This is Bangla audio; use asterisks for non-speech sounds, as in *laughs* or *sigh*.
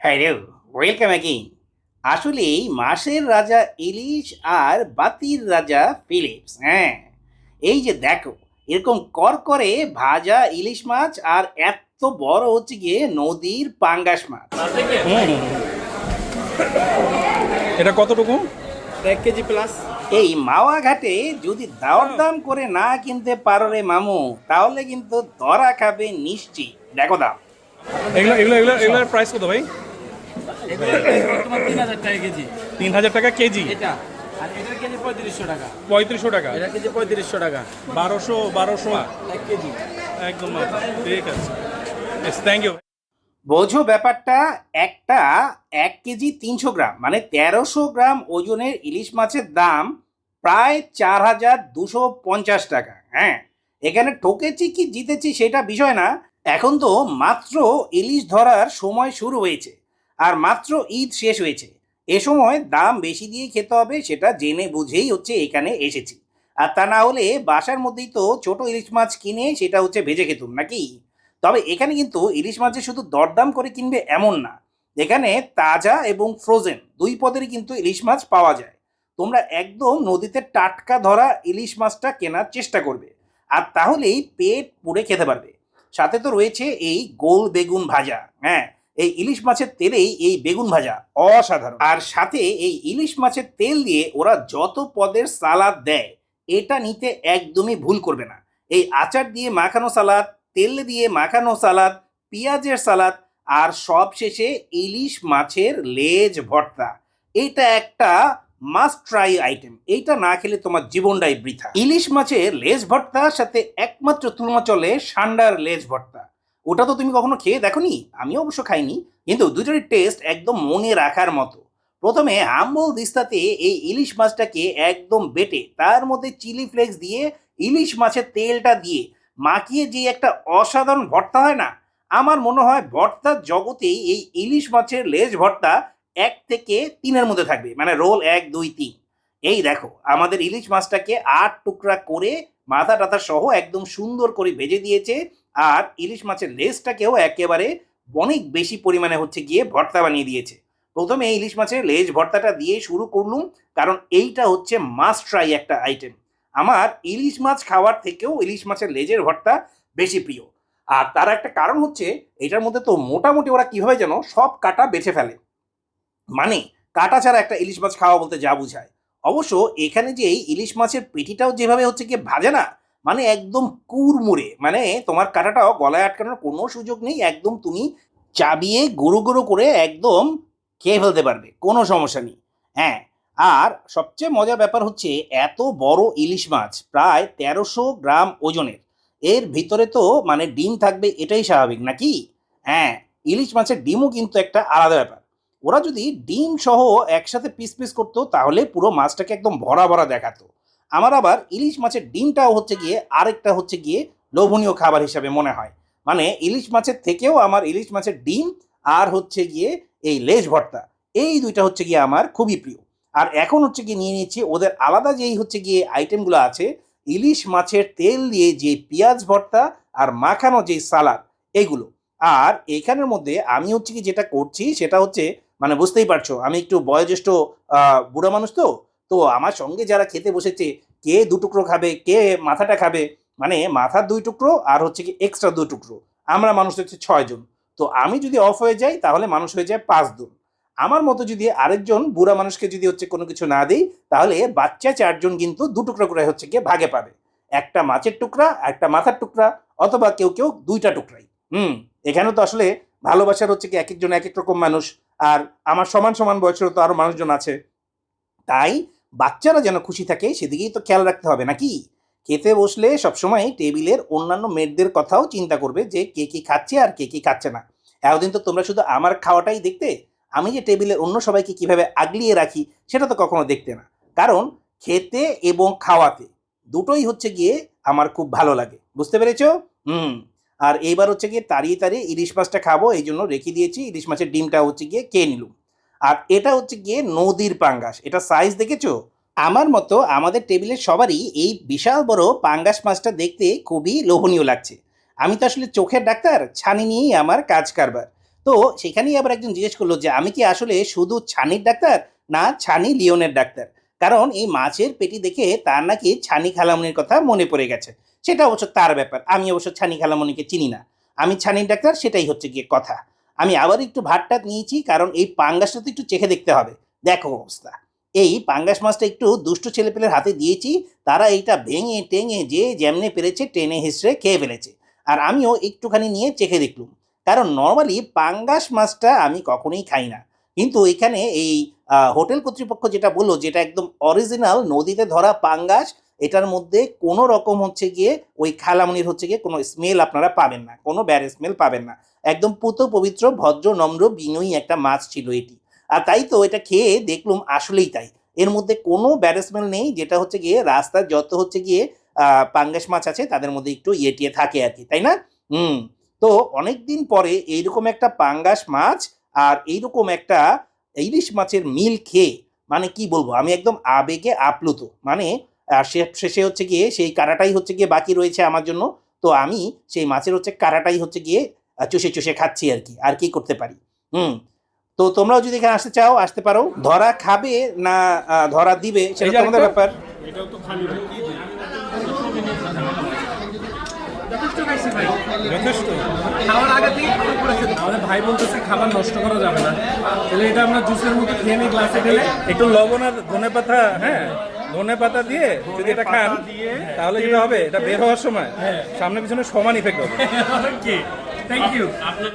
হ্যালো ওয়েলকাম অ্যাগেইন আসলে মাসের রাজা ইলিশ আর বাতির রাজা ফিলিপস হ্যাঁ। এই যে দেখো এরকম কর করে ভাজা ইলিশ মাছ আর এত বড় হচ্ছে গিয়ে নদীর পাঙ্গাস মাছ। এটা কতটুকু? এক কেজি প্লাস এই মাওয়া ঘাটে যদি দাওয়ার দাম করে না কিনতে পারো রে মামু তাহলে কিন্তু ধরা খাবে নিশ্চিত। দেখো দাম এগুলো এগুলো এগুলো এগুলোর প্রাইস কত ভাই? তিন হাজার টাকা কেজি। তিন হাজার টাকা কেজি এটা। আর এটার কেজি পঁয়ত্রিশশো টাকা। পঁয়ত্রিশশো টাকা। এটা কেজি পঁয়ত্রিশশো টাকা। বারোশো বারোশো। এক কেজি। একদম ঠিক আছে। থ্যাংক ইউ বোঝো ব্যাপারটা একটা এক কেজি তিনশো গ্রাম মানে তেরোশো গ্রাম ওজনের ইলিশ মাছের দাম প্রায় চার হাজার দুশো পঞ্চাশ টাকা। হ্যাঁ এখানে ঠকেছি কি জিতেছি সেটা বিষয় না। এখন তো মাত্র ইলিশ ধরার সময় শুরু হয়েছে। আর মাত্র ঈদ শেষ হয়েছে। এ সময় দাম বেশি দিয়ে খেতে হবে সেটা জেনে বুঝেই হচ্ছে এখানে এসেছি। আর তা না হলে বাসার মধ্যেই তো ছোট ইলিশ মাছ কিনে সেটা হচ্ছে ভেজে খেতুম নাকি? তবে এখানে কিন্তু ইলিশ মাছ যে শুধু দরদাম করে কিনবে এমন না। এখানে তাজা এবং ফ্রোজেন দুই পদেরই কিন্তু ইলিশ মাছ পাওয়া যায়। তোমরা একদম নদীতে টাটকা ধরা ইলিশ মাছটা কেনার চেষ্টা করবে। আর তাহলেই পেট পুড়ে খেতে পারবে। সাথে তো রয়েছে এই গোল বেগুন ভাজা হ্যাঁ? এই ইলিশ মাছের তেলেই এই বেগুন ভাজা। অসাধারণ। আর সাথে এই ইলিশ মাছের তেল দিয়ে ওরা যত পদের সালাদ দেয় এটা নিতে একদমই ভুল করবে না। এই আচার দিয়ে মাখানো সালাদ তেল দিয়ে মাখানো সালাদ পেঁয়াজের সালাদ আর সব শেষে ইলিশ মাছের লেজ ভর্তা। এটা একটা মাস্ট ট্রাই আইটেম এইটা না খেলে তোমার জীবনটাই বৃথা। ইলিশ মাছের লেজ ভর্তার সাথে একমাত্র তুলনা চলে সান্ডার লেজ ভর্তা। ওটা তো তুমি কখনো খেয়ে দেখোনি? আমি অবশ্য খাইনি, কিন্তু দুটোরই টেস্ট একদম মনে রাখার মতো। প্রথমে আম্বল দিস্তাতে এই ইলিশ মাছটাকে একদম বেটে, তার মধ্যে চিলি ফ্লেক্স দিয়ে ইলিশ মাছের তেলটা দিয়ে মাখিয়ে যে একটা অসাধারণ ভর্তা হয় না, আমার মনে হয় ভর্তার জগতেই এই ইলিশ মাছের লেজ ভর্তা এক থেকে তিনের মধ্যে থাকবে মানে রোল এক, দুই, তিন। এই দেখো, আমাদের ইলিশ মাছটাকে আট টুকরা করে মাথা টাথা সহ একদম সুন্দর করে ভেজে দিয়েছে আর ইলিশ মাছের লেজটাকেও একেবারে অনেক বেশি পরিমাণে হচ্ছে গিয়ে ভর্তা বানিয়ে দিয়েছে। প্রথমে এই ইলিশ মাছের লেজ ভর্তাটা দিয়ে শুরু করলুম, কারণ এইটা হচ্ছে মাস্ট ট্রাই একটা আইটেম আমার ইলিশ মাছ খাওয়ার থেকেও ইলিশ মাছের লেজের ভর্তা বেশি প্রিয়। আর তার একটা কারণ হচ্ছে, এটার মধ্যে তো মোটামুটি ওরা কীভাবে যেন সব কাটা বেছে ফেলে। মানে কাটা ছাড়া একটা ইলিশ মাছ খাওয়া বলতে যা বুঝায়। অবশ্য এখানে যে এই ইলিশ মাছের পেটিটাও যেভাবে হচ্ছে কি ভাজে না মানে একদম কুড়মুড়ে মানে তোমার কাটাটাও গলায় আটকানোর কোনো সুযোগ নেই। একদম তুমি চাবিয়ে গুঁড়ো গুঁড়ো করে একদম খেয়ে ফেলতে পারবে, কোনো সমস্যা নেই। হ্যাঁ আর সবচেয়ে মজার ব্যাপার হচ্ছে এত বড় ইলিশ মাছ, প্রায় তেরোশো গ্রাম ওজনের। এর ভিতরে তো মানে ডিম থাকবে এটাই স্বাভাবিক, নাকি? হ্যাঁ ইলিশ মাছের ডিমও কিন্তু একটা আলাদা ব্যাপার। ওরা যদি ডিম সহ একসাথে পিস পিস করতো, তাহলে পুরো মাছটাকে একদম ভরা ভরা দেখাতো। আমার আবার ইলিশ মাছের ডিমটাও হচ্ছে গিয়ে আরেকটা হচ্ছে গিয়ে লোভনীয় খাবার হিসাবে মনে হয়। মানে ইলিশ মাছের থেকেও আমার ইলিশ মাছের ডিম আর হচ্ছে গিয়ে এই লেজ ভর্তা, এই দুইটা হচ্ছে গিয়ে আমার খুবই প্রিয়। আর এখন হচ্ছে গিয়ে নিয়ে নিচ্ছি ওদের আলাদা যেই হচ্ছে গিয়ে আইটেমগুলো আছে, ইলিশ মাছের তেল দিয়ে যে পেঁয়াজ ভর্তা আর মাখানো যে সালাদ, এগুলো। আর এখানের মধ্যে আমি হচ্ছে কি যেটা করছি সেটা হচ্ছে মানে বুঝতেই পারছ, আমি একটু বয়োজ্যেষ্ঠ বুড়ো মানুষ তো তো আমার সঙ্গে যারা খেতে বসেছে, কে দু টুকরো খাবে, কে মাথাটা খাবে মানে মাথার দুই টুকরো আর হচ্ছে কি এক্সট্রা দুই টুকরো। আমরা মানুষ হচ্ছে ছয়জন তো আমি যদি অফ হয়ে যাই, তাহলে মানুষ হয়ে যায় পাঁচজন আমার মতো যদি আরেকজন বুড়া মানুষকে যদি হচ্ছে কোনো কিছু না দিই, তাহলে বাচ্চা চারজন কিন্তু দু টুকরো করে হচ্ছে গিয়ে ভাগে পাবে। একটা মাছের টুকরা, একটা মাথার টুকরা, অথবা কেউ কেউ দুইটা টুকরাই। হুম, এখানে তো আসলে ভালোবাসার হচ্ছে কি এক একজন এক এক রকম মানুষ। আর আমার সমান সমান বয়সের তো আরও মানুষজন আছে। তাই বাচ্চারা যেন খুশি থাকে, সেদিকেই তো খেয়াল রাখতে হবে, নাকি? খেতে বসলে সবসময় টেবিলের অন্যান্য মেয়েদের কথাও চিন্তা করবে যে কে কী খাচ্ছে আর কে কী খাচ্ছে না। এতদিন তো তোমরা শুধু আমার খাওয়াটাই দেখতে, আমি যে টেবিলের অন্য সবাইকে কীভাবে আগলিয়ে রাখি, সেটা তো কখনো দেখতে না। কারণ খেতে এবং খাওয়াতে দুটোই হচ্ছে গিয়ে আমার খুব ভালো লাগে, বুঝতে পেরেছ? হুম, আর এইবার হচ্ছে গিয়ে তাড়িয়ে তাড়িয়ে ইলিশ মাছটা খাব এই জন্য রেখে দিয়েছি, ইলিশ মাছের ডিমটা হচ্ছে গিয়ে খেয়ে নিলুম। আর এটা হচ্ছে গিয়ে নদীর পাঙ্গাস। এটা সাইজ দেখেছ? আমার মতো আমাদের টেবিলের সবারই এই বিশাল বড় পাঙ্গাস মাছটা দেখতে খুবই লোভনীয় লাগছে। আমি তো আসলে চোখের ডাক্তার, ছানি নিয়েই আমার কাজ কারবার। তো সেখানেই আবার একজন জিজ্ঞেস করল যে, আমি কি আসলে শুধু ছানির ডাক্তার না ছানি লিওনের ডাক্তার? কারণ এই মাছের পেটি দেখে তার নাকি ছানি খালামনির কথা মনে পড়ে গেছে। সেটা অবশ্য তার ব্যাপার। আমি অবশ্য ছানি খালামনিকে চিনি না। আমি ছানির ডাক্তার, সেটাই হচ্ছে গিয়ে কথা। আমি আবার একটু ভাতটা নিয়েছি, কারণ এই পাঙ্গাসটা তো একটু চেখে দেখতে হবে। দেখো অবস্থা। এই পাঙ্গাস মাছটা একটু দুষ্ট ছেলেপেলের হাতে দিয়েছি, তারা এইটা ভেঙে টেঙে যে যেমনে পেরেছে টেনে হিসড়ে খেয়ে ফেলেছে। আর আমিও একটুখানি নিয়ে চেখে দেখলুম। কারণ নর্মালি পাঙ্গাস মাছটা আমি কখনোই খাই না। কিন্তু এখানে এই হোটেল কর্তৃপক্ষ যেটা বলল, যেটা একদম অরিজিনাল নদীতে ধরা পাঙ্গাস এটার মধ্যে কোনো রকম হচ্ছে গিয়ে ওই খালামনির হচ্ছে গিয়ে কোনো স্মেল আপনারা পাবেন না, কোনো ব্যাড স্মেল পাবেন না। একদম পুত পবিত্র, ভদ্র, নম্র, বিনয়ী একটা মাছ ছিল এটি। আর তাই তো এটা খেয়ে দেখলুম আসলেই তাই। এর মধ্যে কোনো ব্যাড স্মেল নেই, যেটা হচ্ছে গিয়ে রাস্তার যত হচ্ছে গিয়ে পাঙ্গাস মাছ আছে, তাদের মধ্যে একটু ইয়েটিয়ে থাকে আর কি, তাই না? হুম, তো অনেক দিন পরে এইরকম একটা পাঙ্গাস মাছ আর এইরকম একটা ইলিশ মাছের মিল খেয়ে মানে কি বলব, আমি একদম আবেগে আপ্লুত। মানে শে- শেষে হচ্ছে গিয়ে সেই কারাটাই হচ্ছে গিয়ে বাকি রয়েছে আমার জন্য। তো আমি সেই মাছের হচ্ছে কারাটাই হচ্ছে গিয়ে চুষে চুষে খাচ্ছি আর কি আর কি করতে পারি। হুম। তো তোমরাও যদি এখানে আসতে চাও আসতে পারো। ধরা খাবে না ধরা দিবে সেটা তোমাদের ব্যাপার। যথেষ্ট খাওয়ার আগে থেকে আমাদের ভাই বলতেছে খাবার নষ্ট করা যাবে না। তাহলে এটা আমরা জুসের মতো খেয়ে নিই গ্লাসে ঢেলে। একটু লবণ আর ধনে পাতা হ্যাঁ? ধনে পাতা দিয়ে যদি এটা খান তাহলে যেটা হবে এটা বের হওয়ার সময়। সামনে পিছনে সমান ইফেক্ট হবে। *laughs* Thank you